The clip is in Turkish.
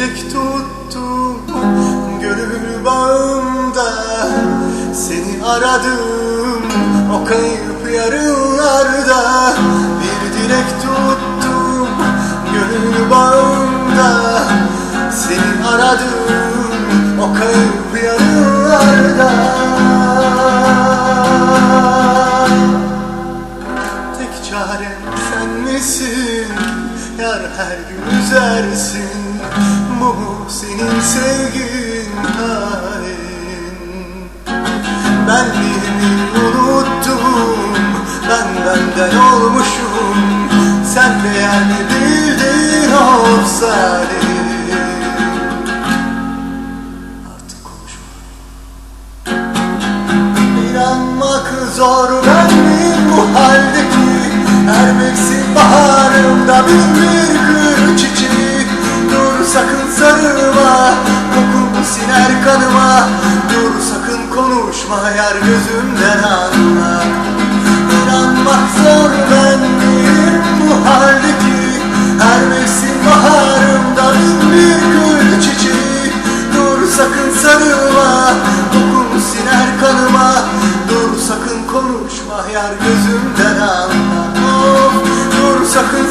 dilek tuttum Gönül bağımda. Seni aradım O kayıp yarınlarda. Bir dilek tuttum Gönül bağımda. Seni aradım O kayıp yarınlarda. Tek çarem sen misin? Yar her gün üzersin Bu senin sevgin hain. Benliğimi unuttum Ben benden olmuşum. Sen değer mi bildin olsaydı Artık konuşma. İnanmak zor ben miyim bu haldeki Her mevsim baharımda bin kanıma Dur sakın konuşma Yar gözümden anla. İnanmak zor ben miyim bu haldeki. Her mevsim baharımda bin bir gül çiçeği. Dur sakın sarılma Dokun siner kanıma. Dur sakın konuşma Yar gözümden anla. Of, Dur sakın